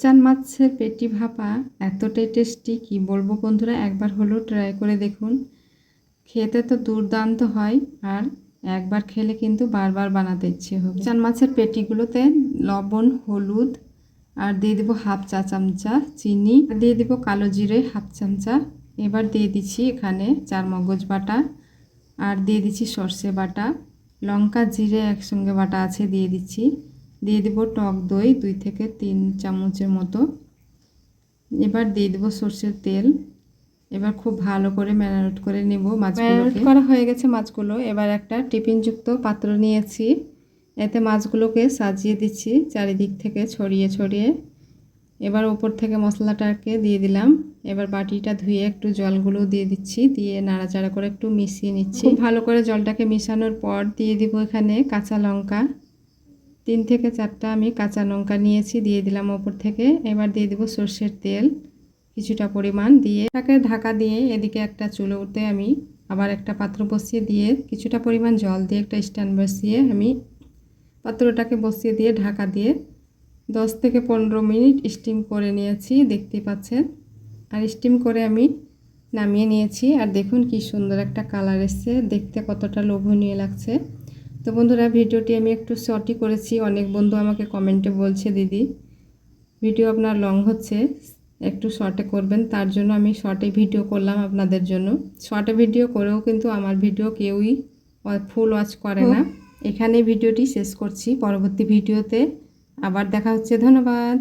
রূপচান মাছের পেটি ভাপা এতটাই টেস্টি কি বলব বন্ধুরা? একবার হলেও ট্রাই করে দেখুন। খেতে তো দুর্দান্ত হয় আর একবার খেলে কিন্তু বারবার বানাতে ইচ্ছে হবে। চান মাছের পেটিগুলোতে লবণ, হলুদ আর দিয়ে দেবো হাফ চা চামচা চিনি। দিয়ে দেবো কালো জিরে হাফ চামচা। এবার দিয়ে দিচ্ছি এখানে চার মগজ বাটা আর দিয়ে দিচ্ছি সর্ষে বাটা। লঙ্কা, জিরে একসঙ্গে বাটা আছে দিয়ে দিচ্ছি। দিয়ে দেবো টক দই দুই থেকে তিন চামচের মতো। এবার দিয়ে দেবো সর্ষের তেল। এবার খুব ভালো করে ম্যারিনেট করে নেব মাছগুলো করা হয়ে গেছে মাছগুলো। এবার একটা টিফিনযুক্ত পাত্র নিয়েছি। এতে মাছগুলোকে সাজিয়ে দিচ্ছি চারিদিক থেকে ছড়িয়ে ছড়িয়ে। এবার ওপর থেকে মশলাটাকে দিয়ে দিলাম। এবার বাটিটা ধুয়ে একটু জলগুলো দিয়ে দিচ্ছি দিয়ে নাড়াচাড়া করে একটু মিশিয়ে নিচ্ছি। খুব ভালো করে জলটাকে মিশানোর পর দিয়ে দিব এখানে কাঁচা লঙ্কা। তিন থেকে চারটা আমি কাঁচা লঙ্কা নিয়েছি, দিয়ে দিলাম ওপর থেকে। এবার দিয়ে দেবো সর্ষের তেল, কিছুটা পরিমাণ দিয়ে। তাকে ঢাকা দিয়ে এদিকে একটা চুলো চুলোতে আমি আবার একটা পাত্র বসিয়ে দিয়ে কিছুটা পরিমাণ জল দিয়ে একটা স্ট্যান্ড বসিয়ে আমি পাত্রটাকে বসিয়ে দিয়ে ঢাকা দিয়ে দশ থেকে পনেরো মিনিট স্টিম করে নিয়েছি দেখতে পাচ্ছেন। আর স্টিম করে আমি নামিয়ে নিয়েছি। আর দেখুন কি সুন্দর একটা কালার এসছে, দেখতে কতটা লোভনীয় লাগছে। তো বন্ধুরা ভিডিওটি আমি একটু শর্টই করেছি। অনেক বন্ধু আমাকে কমেন্টে বলছে দিদি ভিডিও আপনার লং হচ্ছে একটু শর্টে করবেন। তার জন্য আমি শর্টে ভিডিও করলাম আপনাদের জন্য। শর্টে ভিডিও করেও কিন্তু আমার ভিডিও কেউই ফুল ওয়াচ করে না। এখানে ভিডিওটি শেষ করছি। পরবর্তী ভিডিওতে আবার দেখা হচ্ছে। ধন্যবাদ।